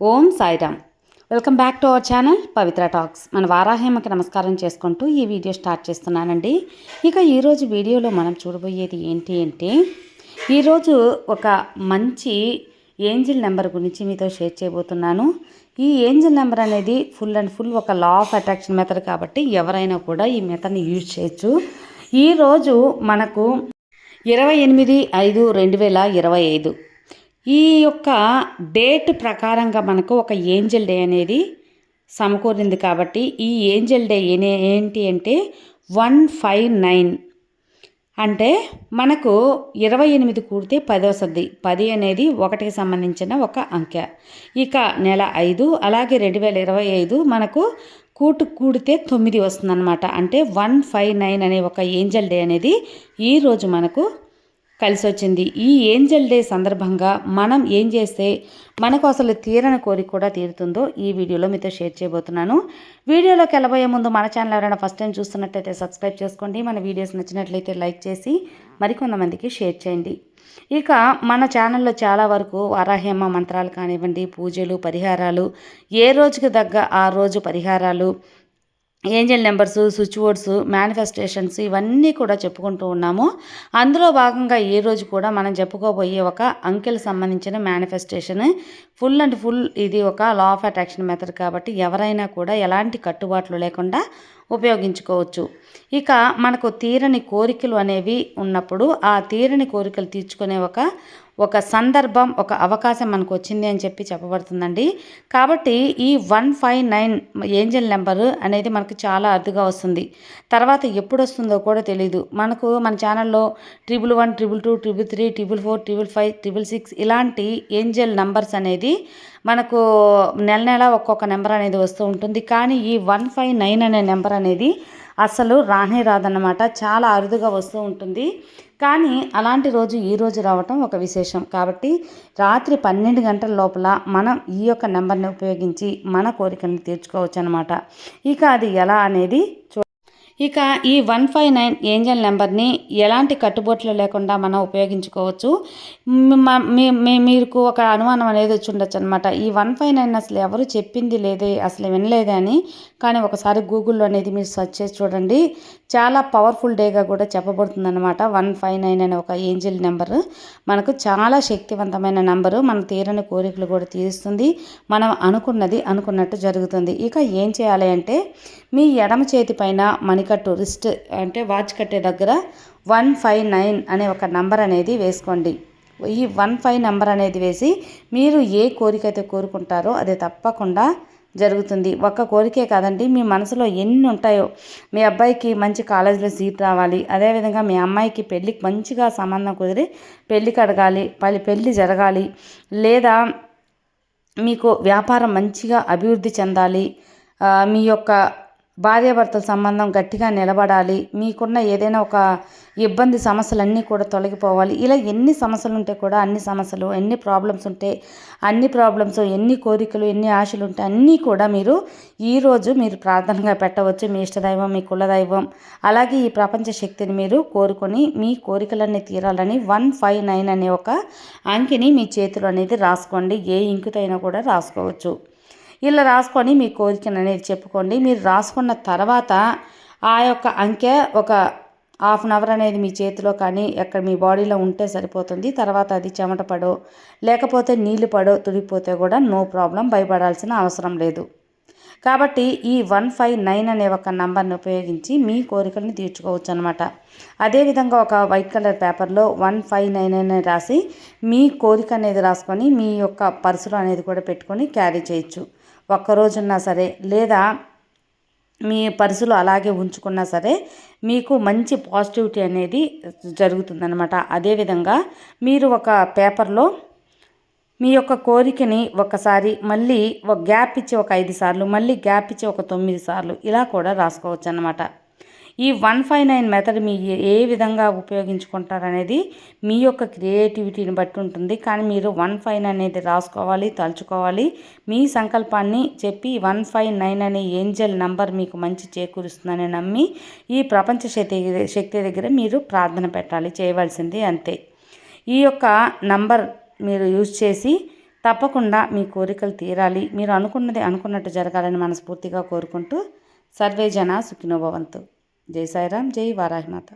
Om Sairam. Welcome back to our channel Pavitra talks. మన వారాహేమకి నమస్కారం చేసుకుంటూ ఈ వీడియో స్టార్ట్ చేస్తున్నానండి. ఇక ఈరోజు వీడియోలో మనం చూడబోయేది ఏంటి అంటే ఈరోజు ఒక మంచి ఏంజిల్ నెంబర్ గురించి మీతో షేర్ చేయబోతున్నాను. ఈ ఏంజిల్ నెంబర్ అనేది ఫుల్ అండ్ ఫుల్ ఒక లా ఆఫ్ అట్రాక్షన్ మెథడ్ కాబట్టి ఎవరైనా కూడా ఈ మెథడ్ని యూజ్ చేయొచ్చు. ఈరోజు మనకు ఇరవై ఎనిమిది ఐదు రెండు వేల ఇరవై ఐదు ఈ యొక్క డేట్ ప్రకారంగా మనకు ఒక ఏంజల్ డే అనేది సమకూరింది కాబట్టి ఈ ఏంజల్ డే ఏంటి అంటే వన్ ఫైవ్ నైన్. అంటే మనకు ఇరవై ఎనిమిది కూడితే పది వస్తుంది పది అనేది ఒకటికి సంబంధించిన ఒక అంకె. ఇక నెల ఐదు అలాగే రెండు వేల ఇరవై ఐదు మనకు కూటు కూడితే తొమ్మిది వస్తుందన్నమాట. అంటే వన్ ఫైవ్ నైన్ అనే ఒక ఏంజల్ డే అనేది ఈరోజు మనకు కలిసి వచ్చింది ఈ ఏంజల్ డే సందర్భంగా మనం ఏం చేస్తే మనకు అసలు తీరని కోరిక కూడా తీరుతుందో ఈ వీడియోలో మీతో షేర్ చేయబోతున్నాను. వీడియోలోకి వెళ్ళబోయే ముందు మన ఛానల్ ఎవరైనా ఫస్ట్ టైం చూస్తున్నట్టయితే సబ్స్క్రైబ్ చేసుకోండి. మన వీడియోస్ నచ్చినట్లయితే లైక్ చేసి మరికొంతమందికి షేర్ చేయండి. ఇక మన ఛానల్లో చాలా వరకు వారాహేమ మంత్రాలు కానివ్వండి పూజలు పరిహారాలు ఏ రోజుకి తగ్గ ఆ రోజు పరిహారాలు angel numbers switch boards manifestations ఇవన్నీ కూడా చెప్పుకుంటూ ఉన్నాము. అందులో భాగంగా ఈ రోజు కూడా మనం చెప్పుకోబోయే ఒక అంకెలు సంబంధించిన మేనిఫెస్టేషన్ ఫుల్ అండ్ ఫుల్ ఇది ఒక లా ఆఫ్ అట్రాక్షన్ మెథడ్ కాబట్టి ఎవరైనా కూడా ఎలాంటి కట్టుబాట్లు లేకుండా ఉపయోగించుకోవచ్చు. ఇక మనకు తీరని కోరికలు అనేవి ఉన్నప్పుడు ఆ తీరని కోరికలు తీర్చుకునే ఒక ఒక సందర్భం ఒక అవకాశం మనకు వచ్చింది అని చెప్పి చెప్పబడుతుందండి. కాబట్టి ఈ one five nine angel number అనేది మనకు చాలా అరుదుగా వస్తుంది. తర్వాత ఎప్పుడు వస్తుందో కూడా తెలియదు మనకు మన ఛానల్లో triple one triple two triple three triple four triple five triple six ఇలాంటి ఏంజల్ నంబర్స్ అనేది మనకు నెల నెల ఒక్కొక్క నెంబర్ అనేది వస్తూ ఉంటుంది. కానీ ఈ వన్ ఫైవ్ నైన్ అనే నెంబర్ అనేది అసలు రానే రాదన్నమాట. చాలా అరుదుగా వస్తూ ఉంటుంది. కానీ అలాంటి రోజు ఈ రోజు రావటం ఒక విశేషం. కాబట్టి రాత్రి పన్నెండు గంటల లోపల మనం ఈ యొక్క నెంబర్ని ఉపయోగించి మన కోరికలను తీర్చుకోవచ్చు అనమాట ఇక అది ఎలా అనేది చూ ఇక ఈ వన్ ఫైవ్ నైన్ ఏంజల్ నెంబర్ని ఎలాంటి కట్టుబాట్లు లేకుండా మనం ఉపయోగించుకోవచ్చు. మీకు ఒక అనుమానం అనేది వచ్చి ఉండొచ్చు అనమాట ఈ వన్ ఫైవ్ నైన్ అసలు ఎవరు చెప్పింది లేదే అసలు వినలేదే అని కానీ ఒకసారి గూగుల్లో అనేది మీరు సెర్చ్ చేసి చూడండి. చాలా పవర్ఫుల్ డేగా కూడా చెప్పబడుతుంది అనమాట వన్ ఫైవ్ నైన్ అనే ఒక ఏంజల్ నెంబర్. మనకు చాలా శక్తివంతమైన నెంబరు. మన తీరని కోరికలు కూడా తీరుస్తుంది. మనం అనుకున్నది అనుకున్నట్టు జరుగుతుంది. ఇక ఏం చేయాలి అంటే మీ ఎడమ చేతి పైన మనకి మణికట్టు రిస్ట్ అంటే వాచ్ కట్టే దగ్గర వన్ ఫైవ్ నైన్ అనే ఒక నంబర్ అనేది వేసుకోండి. ఈ వన్ ఫైవ్ నెంబర్ అనేది వేసి మీరు ఏ కోరిక అయితే కోరుకుంటారో అది తప్పకుండా జరుగుతుంది. ఒక్క కోరికే కాదండి మీ మనసులో ఎన్ని ఉంటాయో. మీ అబ్బాయికి మంచి కాలేజీలో సీట్ రావాలి అదేవిధంగా మీ అమ్మాయికి పెళ్ళికి మంచిగా సంబంధం కుదిరి పెళ్ళి కడగాలి పలి పెళ్ళి జరగాలి లేదా మీకు వ్యాపారం మంచిగా అభివృద్ధి చెందాలి మీ యొక్క భార్యాభర్తల సంబంధం గట్టిగా నిలబడాలి. మీకున్న ఏదైనా ఒక ఇబ్బంది సమస్యలన్నీ కూడా తొలగిపోవాలి. ఇలా ఎన్ని సమస్యలు ఉంటే కూడా అన్ని సమస్యలు ఎన్ని ప్రాబ్లమ్స్ ఉంటే అన్ని ప్రాబ్లమ్స్ ఎన్ని కోరికలు ఎన్ని ఆశలు ఉంటే అన్నీ కూడా మీరు ఈరోజు మీరు ప్రార్థనగా పెట్టవచ్చు. మీ ఇష్టదైవం మీ కులదైవం. అలాగే ఈ ప్రపంచ శక్తిని మీరు కోరుకొని మీ కోరికలన్నీ తీరాలని వన్ ఫైవ్ నైన్ అనే ఒక అంకెని మీ చేతిలో అనేది రాసుకోండి. ఏ ఇంకుతైనా కూడా రాసుకోవచ్చు. ఇలా రాసుకొని మీ కోరికను అనేది చెప్పుకోండి. మీరు రాసుకున్న తర్వాత ఆ యొక్క అంకె ఒక హాఫ్ అన్ అవర్ అనేది మీ చేతిలో కానీ ఎక్కడ మీ బాడీలో ఉంటే సరిపోతుంది. తర్వాత అది చెమట పడో లేకపోతే నీళ్ళు పడో తుడిపోతే కూడా నో ప్రాబ్లం భయపడాల్సిన అవసరం లేదు. కాబట్టి ఈ వన్ ఫైవ్ నైన్ అనే ఒక నంబర్ని ఉపయోగించి మీ కోరికలను తీర్చుకోవచ్చు అనమాట అదేవిధంగా ఒక వైట్ కలర్ పేపర్లో వన్ ఫైవ్ నైన్ అని రాసి మీ కోరిక అనేది రాసుకొని మీ యొక్క పర్సులో అనేది కూడా పెట్టుకొని క్యారీ చేయొచ్చు. ఒక్కరోజున్నా సరే లేదా మీ పర్సులో అలాగే ఉంచుకున్నా సరే మీకు మంచి పాజిటివిటీ అనేది జరుగుతుందనమాట అదేవిధంగా మీరు ఒక పేపర్లో మీ యొక్క కోరికని ఒకసారి మళ్ళీ ఒక గ్యాప్ ఇచ్చి ఒక ఐదు సార్లు మళ్ళీ గ్యాప్ ఇచ్చి ఒక తొమ్మిది సార్లు ఇలా కూడా రాసుకోవచ్చు అనమాట ఈ వన్ ఫైవ్ నైన్ మెథడ్ మీ ఏ విధంగా ఉపయోగించుకుంటారనేది మీ యొక్క క్రియేటివిటీని బట్టి ఉంటుంది. కానీ మీరు వన్ ఫైవ్ అనేది రాసుకోవాలి తలుచుకోవాలి. మీ సంకల్పాన్ని చెప్పి వన్ ఫైవ్ నైన్ అనే ఏంజల్ నంబర్ మీకు మంచి చేకూరుస్తుందని నమ్మి ఈ ప్రపంచ శక్తి శక్తి దగ్గర మీరు ప్రార్థన పెట్టాలి చేయవలసింది అంతే. ఈ యొక్క నంబర్ మీరు యూజ్ చేసి తప్పకుండా మీ కోరికలు తీరాలి. మీరు అనుకున్నది అనుకున్నట్టు జరగాలని మనస్ఫూర్తిగా కోరుకుంటూ సర్వే జన సుఖినోభవంతు జై సాయిరామ్ జై వారాహిమాత